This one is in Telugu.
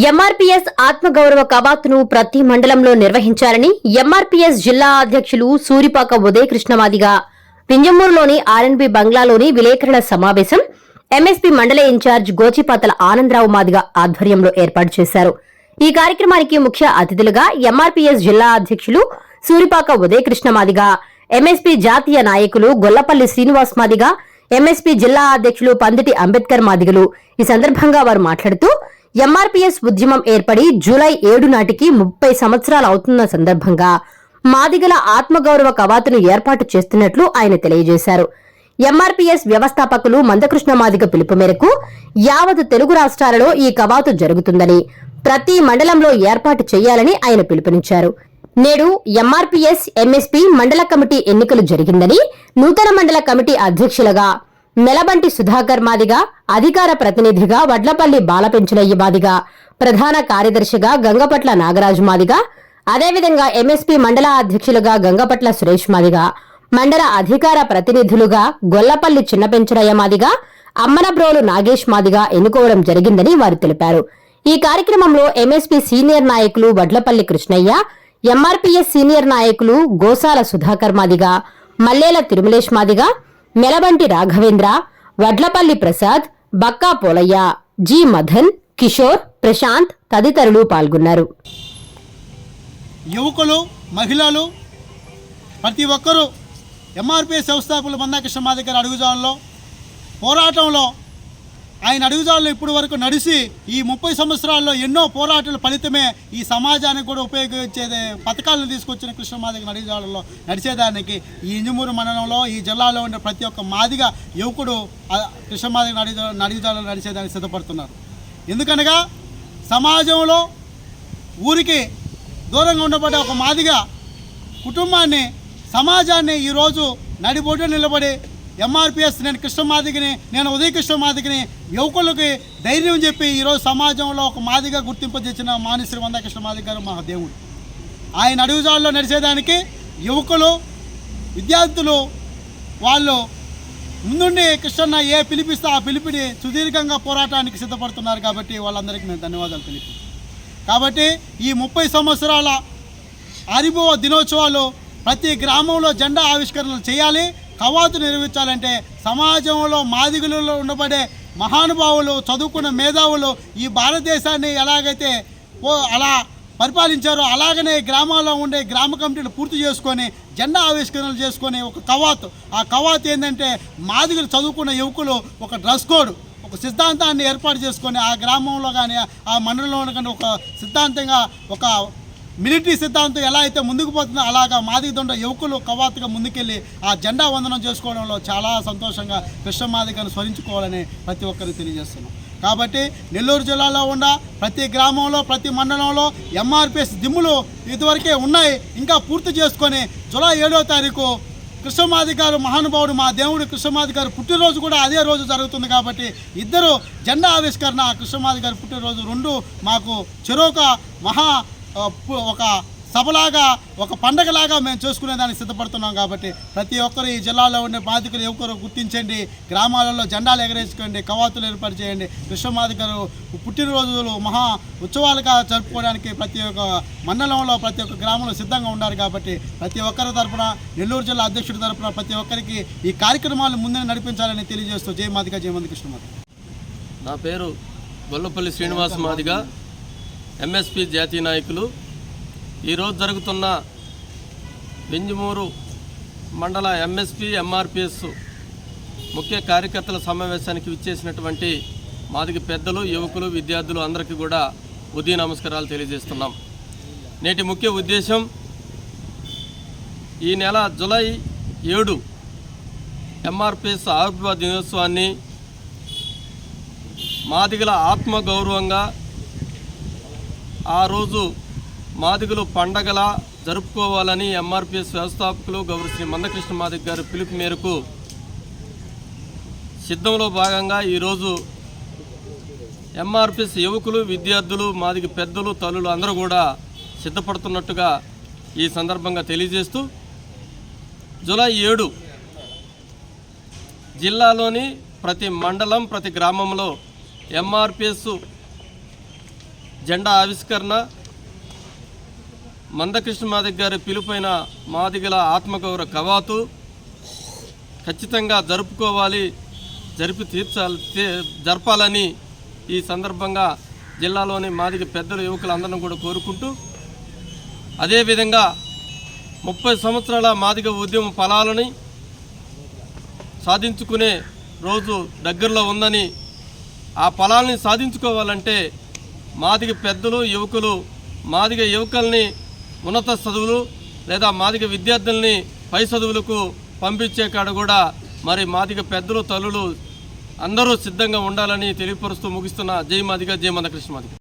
ఎంఆర్పీఎస్ ఆత్మగౌరవ కవాతును ప్రతి మండలంలో నిర్వహించాలని ఎంఆర్పీఎస్ జిల్లా అధ్యక్షులు సూరిపాక ఉదయ కృష్ణమాదిగా ఆర్ఎన్బి బంగ్లాలోని విలేకరుల సమావేశం ఎంఎస్పీ మండల ఇన్ఛార్జ్ గోచిపాతల ఆనందరావు మాదిగా ఆధ్వర్యంలో ఏర్పాటు చేశారు. ఈ కార్యక్రమానికి ముఖ్య అతిథులుగా ఎంఆర్పీఎస్ జిల్లా అధ్యక్షులు సూరిపాక ఉదయ కృష్ణమాదిగ ఎంఎస్పీ జాతీయ నాయకులు గొల్లపల్లి శ్రీనివాస్ మాదిగా ఎంఎస్పీ జిల్లా అధ్యక్షులు పందిటి అంబేద్కర్ మాదిగలు ఈ సందర్భంగా వారు మాట్లాడుతూ ఎంఆర్పీఎస్ ఉద్యమం ఏర్పడి జూలై ఏడు నాటికి ముప్పై సంవత్సరాలు అవుతున్న సందర్భంగా మాదిగల ఆత్మగౌరవ కవాతును ఏర్పాటు చేస్తున్నట్లు ఆయన తెలియజేశారు. ఎంఆర్పీఎస్ వ్యవస్థాపకులు మందకృష్ణ మాదిగ పిలుపు మేరకు యావత్ తెలుగు రాష్ట్రాలలో ఈ కవాతు జరుగుతుందని ప్రతి మండలంలో ఏర్పాటు చేయాలని ఆయన పిలుపునిచ్చారు. నేడు ఎంఆర్పీఎస్ ఎంఎస్పీ మండల కమిటీ ఎన్నికలు జరిగిందని నూతన మండల కమిటీ అధ్యక్షులుగా మెలబంటి సుధాకర్ మాదిగా అధికార ప్రతినిధిగా వడ్లపల్లి బాలపెంచులయ్య మాదిగా ప్రధాన కార్యదర్శిగా గంగపట్ల నాగరాజు మాదిగా అదేవిధంగా ఎంఎస్పీ మండల అధ్యక్షులుగా గంగపట్ల సురేష్ మాదిగా మండల అధికార ప్రతినిధులుగా గొల్లపల్లి చిన్నపెంచరయ్య మాదిగా అమ్మనబ్రోలు నాగేష్ మాదిగా ఎన్నుకోవడం జరిగిందని వారు తెలిపారు. ఈ కార్యక్రమంలో ఎంఎస్పీ సీనియర్ నాయకులు వడ్లపల్లి కృష్ణయ్య ఎంఆర్పీఎస్ సీనియర్ నాయకులు గోసాల సుధాకర్ మాదిగా మల్లేల తిరుమలేష్ మాదిగా మెలబంటి రాఘవేంద్ర వడ్లపల్లి ప్రసాద్ బక్కా పోలయ్య జి మధన్ కిషోర్ ప్రశాంత్ తదితరులు పాల్గొన్నారు. యువకులు మహిళలు ప్రతి ఒక్కరూ ఎంఆర్పీ సంస్థాపకులు మందాకృష్ణ మా దగ్గర అడుగుజాడల్లో పోరాటంలో ఆయన అడుగుజాడలో ఇప్పటి వరకు నడిచి ఈ ముప్పై సంవత్సరాల్లో ఎన్నో పోరాటాల ఫలితమే ఈ సమాజానికి కూడా ఉపయోగించే పథకాలను తీసుకొచ్చిన కృష్ణమాదిగ మాదిగ నడిచేదానికి ఈ ఇంజమూరు మండలంలో ఈ జిల్లాలో ఉండే ప్రతి ఒక్క మాదిగ యువకుడు కృష్ణమాదిగ కృష్ణ మాదిగ నడిజా నడిజాడలో నడిచేదానికి సిద్ధపడుతున్నారు. ఎందుకనగా సమాజంలో ఊరికి దూరంగా ఉండబడ్డ ఒక మాదిగా కుటుంబాన్ని సమాజాన్ని ఈరోజు నడిబొడ్డు నిలబడి ఎంఆర్పిఎస్ నేను కృష్ణమాదిగిని నేను ఉదయ కృష్ణమాదిగిని యువకులకి ధైర్యం చెప్పి ఈరోజు సమాజంలో ఒక మాదిగా గుర్తింపు తెచ్చిన మానిశ్రీ వంద కృష్ణమాది గారు మా దేవుడు. ఆయన అడుగుజాల్లో నడిచేదానికి యువకులు విద్యార్థులు వాళ్ళు ముందుండి కృష్ణన్న ఏ పిలిపిస్తే ఆ పిలిపిని సుదీర్ఘంగా పోరాటానికి సిద్ధపడుతున్నారు కాబట్టి వాళ్ళందరికీ మేము ధన్యవాదాలు తెలిపి కాబట్టి ఈ ముప్పై సంవత్సరాల ఆరిభోవ దినోత్సవాలు ప్రతి గ్రామంలో జెండా ఆవిష్కరణలు చేయాలి. కవాతు నిర్వహించాలంటే సమాజంలో మాదిగులలో ఉండబడే మహానుభావులు చదువుకున్న మేధావులు ఈ భారతదేశాన్ని ఎలాగైతే ఓ అలా పరిపాలించారో అలాగనే గ్రామాల్లో ఉండే గ్రామ కమిటీలు పూర్తి చేసుకొని జెండా ఆవిష్కరణలు చేసుకొని ఒక కవాతు. ఆ కవాతు ఏంటంటే మాదిగులు చదువుకున్న యువకులు ఒక డ్రెస్ కోడ్ ఒక సిద్ధాంతాన్ని ఏర్పాటు చేసుకొని ఆ గ్రామంలో కానీ ఆ మండలంలో కానీ ఒక సిద్ధాంతంగా ఒక మిలిటరీ సిద్ధాంతం ఎలా అయితే ముందుకు పోతుందో అలాగా మాదిగ దొండ యువకులు కవాతుగా ముందుకెళ్ళి ఆ జెండా వందనం చేసుకోవడంలో చాలా సంతోషంగా కృష్ణ మాదిగను స్మరించుకోవాలని ప్రతి ఒక్కరికి తెలియజేస్తున్నాం. కాబట్టి నెల్లూరు జిల్లాలో ఉన్న ప్రతి గ్రామంలో ప్రతి మండలంలో ఎంఆర్పిఎస్ దిమ్ములు ఇదివరకే ఉన్నాయి. ఇంకా పూర్తి చేసుకొని జులై ఏడో తారీఖు కృష్ణమాది గారు మహానుభావుడు మా దేవుడు కృష్ణమాది గారు పుట్టినరోజు కూడా అదే రోజు జరుగుతుంది కాబట్టి ఇద్దరు జెండా ఆవిష్కరణ కృష్ణమాది గారి పుట్టినరోజు రెండు మాకు చెరోక మహా ఒక సభలాగా ఒక పండగలాగా మేము చేసుకునేదానికి సిద్ధపడుతున్నాం కాబట్టి ప్రతి ఒక్కరు ఈ జిల్లాలో ఉండే బాధితులు యువకులు గుర్తించండి గ్రామాలలో జెండాలు ఎగరేసుకోండి కవాతులు ఏర్పాటు చేయండి కృష్ణమాది గారు పుట్టినరోజులు మహా ఉత్సవాలుగా జరుపుకోవడానికి ప్రతి ఒక్క మండలంలో ప్రతి ఒక్క గ్రామంలో సిద్ధంగా ఉన్నారు కాబట్టి ప్రతి ఒక్కరి తరఫున నెల్లూరు జిల్లా అధ్యక్షుడి తరపున ప్రతి ఒక్కరికి ఈ కార్యక్రమాలు ముందే నడిపించాలని తెలియజేస్తూ జయమాదిక జయమంది కృష్ణమాది. నా పేరు గొల్లపల్లి శ్రీనివాస మాదిగ. ఎంఎస్పి జాతీయ నాయకులు ఈరోజు జరుగుతున్న వెంజమూరు మండల ఎంఎస్పి ఎంఆర్పిఎస్ ముఖ్య కార్యకర్తల సమావేశానికి విచ్చేసినటువంటి మాదిగ పెద్దలు యువకులు విద్యార్థులు అందరికీ కూడా ఉదయ నమస్కారాలు తెలియజేస్తున్నాం. నేటి ముఖ్య ఉద్దేశం ఈ నెల జులై ఏడు ఎంఆర్పిఎస్ ఆవిర్భావ దినోత్సవాన్ని మాదిగల ఆత్మగౌరవంగా ఆ రోజు మాదిగలు పండగలా జరుపుకోవాలని ఎంఆర్పిఎస్ వ్యవస్థాపకులు గౌరవ శ్రీ మందకృష్ణ మాదిగ గారు పిలుపు మేరకు సిద్ధంలో భాగంగా ఈరోజు ఎంఆర్పిఎస్ యువకులు విద్యార్థులు మాదిగ పెద్దలు తల్లులు అందరూ కూడా సిద్ధపడుతున్నట్టుగా ఈ సందర్భంగా తెలియజేస్తూ జూలై ఏడు జిల్లాలోని ప్రతి మండలం ప్రతి గ్రామంలో ఎంఆర్పిఎస్ జెండా ఆవిష్కరణ మందకృష్ణ మాదిగ గారి పిలుపైన మాదిగల ఆత్మగౌరవ కవాతు ఖచ్చితంగా జరుపుకోవాలి జరిపి తీర్చాలి తీ- జరపాలని ఈ సందర్భంగా జిల్లాలోని మాదిగ పెద్దలు యువకులందరినీ కూడా కోరుకుంటూ అదేవిధంగా ముప్పై సంవత్సరాల మాదిగ ఉద్యమ ఫలాలని సాధించుకునే రోజు దగ్గరలో ఉందని ఆ ఫలాల్ని సాధించుకోవాలంటే మాదిగ పెద్దలు యువకులు మాదిగ యువకుల్ని ఉన్నత చదువులు లేదా మాదిగ విద్యార్థుల్ని పై చదువులకు పంపించే కాడ కూడా మరి మాదిగ పెద్దలు తల్లులు అందరూ సిద్ధంగా ఉండాలని తెలియపరుస్తూ ముగిస్తున్న జై మాదిగ జై మందకృష్ణ మాదిగ.